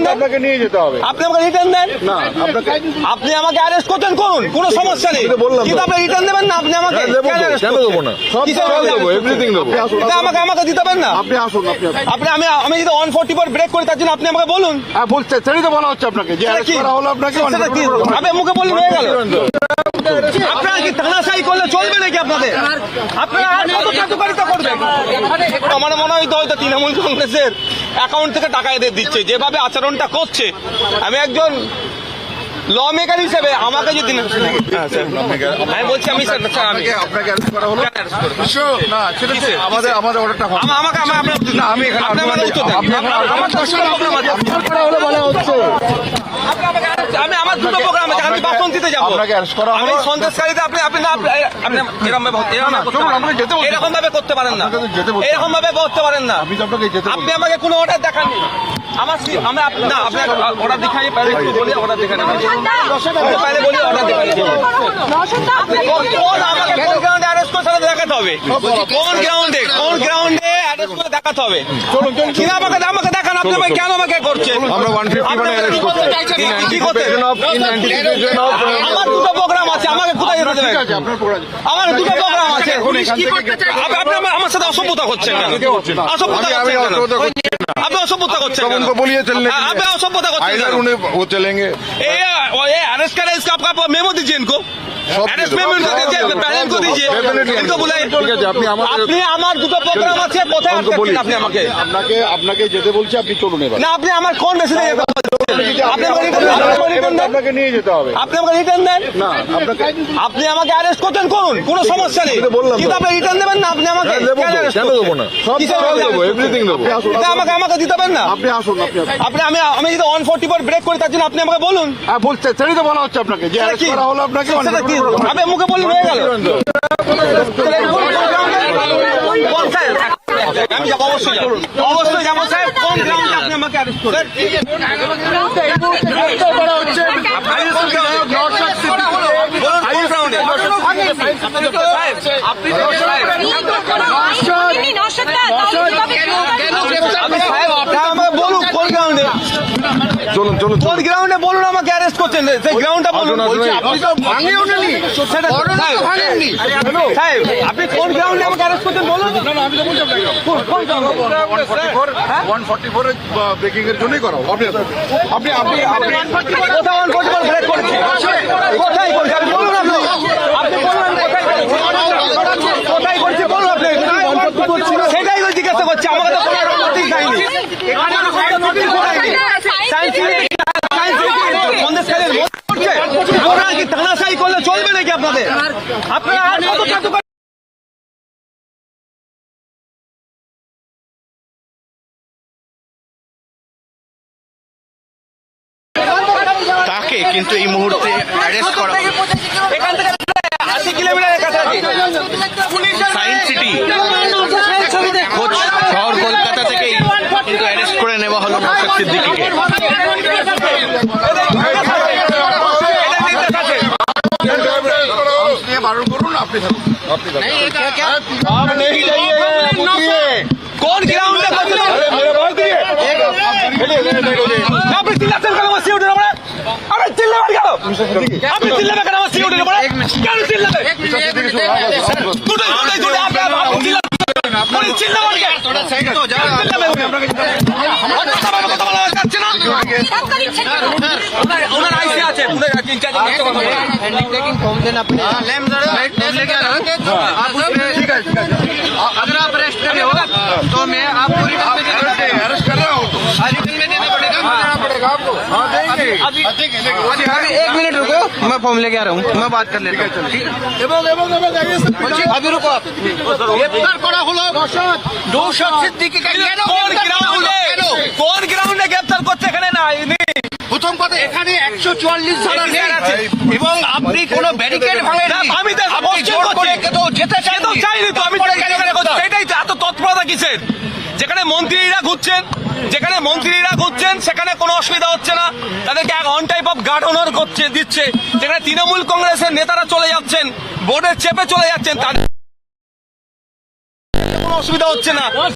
Return দেন। আপনাকে নিয়ে যেতে হবে। আপনি আমাকে রিটার্ন দেন? না আপনাকে আপনি আমাকে অ্যারেস্ট করতেন করুন কোনো সমস্যা নেই। বললাম কিন্তু আপনি রিটার্ন দেবেন না আপনি আমাকে কেন? দেবো না? সব দেবো, দেবো। আমাকে আমাকে দিতে পারেন না? আপনি আসুন আপনি আপনি আমি আমি যদি ফোর্টি ফোর ব্রেক করি তার জন্য আপনি আমাকে বলুন। হ্যাঁ বলছে সেটাই তো বলা হচ্ছে আপনাকে। যে? করা হলো আপনাকে আপনি মুখে বললেন হয়ে গেল। আপনারা কি থানাশাই করলে চলবে নাকি আপনাদের? আপনারা আর কত চাটুকারিতা করবেন? আমার মনে হয় তো হয়তো তৃণমূল কংগ্রেসের অ্যাকাউন্ট থেকে টাকা এদের দিচ্ছে যেভাবে আচরণটা করছে। আমি একজন ল মেকার হিসেবে আমাকে যদি হ্যাঁ, আমি বলছি আমি আমাদের আমাদের অর্ডারটা আমাকে আমা- আমি আমার দুটো বাসন্তীতে যাব। আপনাকে arrest করা হলো। আমি সন্ত্রাসকারীতে আপনি আপনি না আপনি এরকম ভাবে এরকম ভাবে করতে পারেন যেতে না। এরকম ভাবে করতে পারেন না। আপনাকে যেতে এরকম ভাবে করতে পারেন না। আমি আপনাকে যেতে আপনি আমাকে কোনো অর্ডার দেখাননি। আমার সি- আমি না আপনার অর্ডার দেখাই একটু বলি অর্ডার দেখানি পহলে বলি অর্ডার দেখানি কোন কোন আমাকে কোন গ্রাউন্ডে অ্যারেস্ট করে সেটা দেখাতে হবে? কোন গ্রাউন্ডে কোন গ্রাউন্ডে অ্যারেস্ট করে দেখাতে হবে চলুন চলুন কিনা আমাকে আমাকে দেখান আপনি আমাকে কেন আমাকে করছেন আমরা 150 মানে arrest করতে চাইছি। কি- কি করতে Anticipation of- in anticipation of- আমার দুটো প্রোগ্রাম আছে আমাকে কোথায় যেতে ঠিক দেবেন আছে আপনার program। আমার দুটো প্রোগ্রাম আছে এখন এখান থেকে গ্রেপ্তার- আপনি আপনি আমার- আমার সাথে অসভ্যতা করছেন কেন করছি না। অসভ্যতা আমি- আমি করছেন কেন অসভ্যতা করছি না। আপনি অসভ্যতা করছেন सब কেন उनको बोलिए चलने के हाँ, लिए। आप असभ्यता करते Either हैं। उन्हें वो चलेंगे ए ये अरेस्ट करें इसका आपका आप मेमो दीजिए इनको আপনি আমার আমাকে? আপনাকে আপনাকে যেতে বলছি আপনি চলুন এবার। না আপনি আমার কোন মেসেজে আপনাকে নিয়ে যেতে হবে। আপনি আমাকে রিটার্ন দেন? না আপনাকে আপনি আমাকে অ্যারেস্ট করতেন করুন কোনো সমস্যা নেই। কিন্তু আপনি রিটার্ন দেবেন না আপনি আমাকে হ্যাঁ, দেবো কেন? দেবো না? সব দেবো, দেবো। আমাকে আমাকে দিতে পারেন না? আপনি আসুন আপনি আপনি আমি আমি যদি অন ফোর্টি ফোর ব্রেক করি তার জন্য আপনি আমাকে বলুন। হ্যাঁ বলছে সেটাই তো বলা হচ্ছে আপনাকে। যে করা হলো আপনাকে আপনি মুখে বললেন হয়ে গেল। আমি যাব অবশ্যই অবশ্যই যাব স্যার। কোন গ্রাউন্ডে আপনি আমাকে অ্যারেস্ট করেন বলুন কোন গ্রাউন্ডে আপনি আপনি সাহেব আপনি আমাকে বলুন কোন গ্রাউন্ডে চলুন চলুন কোন গ্রাউন্ডে বলুন আমাকে অ্যারেস্ট করছেন? সেই গ্রাউন্ডটা বলুন। আপনি তো ভাঙিও নেনি সাহেব, সাহেব আপনি কোন গ্রাউন্ডে আমাকে অ্যারেস্ট করছেন বলুন? কোন- কোন ground 144 এর ব্রেকিং এর জন্যই করা আপনি আসুন। আপনি আপনি আপনি কোথায় অন ব্রেক করেছে? কোথায় করেছে বলুন আপনি আপনি বলুন আমি কোথায় করেছি কোথায় করছি বলুন আপনি সেটাই তো জিজ্ঞাসা করছি আমাকে তো কোনো নোটিশ দেয়নি। এখানে তো কোনো নোটিশ দেয়নি সায়েন্স সিটি সায়েন্স সিটি সন্দেশকারীর মত করছে। আপনারা কি থানাশাই করলে চলবে নাকি আপনাদের? আপনারা আর কত তাকে কিন্তু এই মুহূর্তে অ্যারেস্ট করা। এখান থেকে আশি কিলোমিটারের কাছাকাছি সায়েন্স সিটি খোঁজ শহর কলকাতা থেকেই কিন্তু অ্যারেস্ট করে নেওয়া হলো নৌশাদ সিদ্দিকিকে বারণ করুন আপনি কোন গ্রাউন্ডে আপনি চিল্লাচ্ছেন কেন আমার সিউটের উপরে আপনি চিল্লাবেন। কেন আপনি চিল্লাবেন কেন আমার সিউটের উপরে কেন চিল্লাবেন দুটো দুটো আপনি চিল্লাবেন কেন চিল্লাবেন কেন ওনার ওনার আইসি আছে ওনার ইনচার্জ ঠিক আছে ঠিক আছে अगर आप अरेस्ट करे हो तो मैं आपको रिटर्न में देना पड़ेगा अरेस्ट कर रहा हूँ रिटर्न में देना पड़ेगा देना पड़ेगा आपको हाँ देंगे अभी अभी एक मिनट रुको मैं फॉर्म लेके आ रहा हूँ मैं बात कर लेता हूँ ठीक है এবং এবং এবং अभी रुको आप গ্রেপ্তার প্রথম কথা এখানে একশো চুয়াল্লিশ ধারা নেই। আছে। এবং আপনি কোনো ব্যারিকেড ভাঙেন আমি যেতে চাইনি তো। সেটাই এত তৎপরতা কিসের? যেখানে মন্ত্রীরা ঘুরছেন যেখানে মন্ত্রীরা ঘুরছেন সেখানে কোনো অসুবিধা হচ্ছে না। তাদেরকে এক on type of guard honour করছে দিচ্ছে। যেখানে তৃণমূল কংগ্রেসের নেতারা চলে যাচ্ছেন বোর্ডের চেপে চলে যাচ্ছেন তাদের কোনো অসুবিধা হচ্ছে না।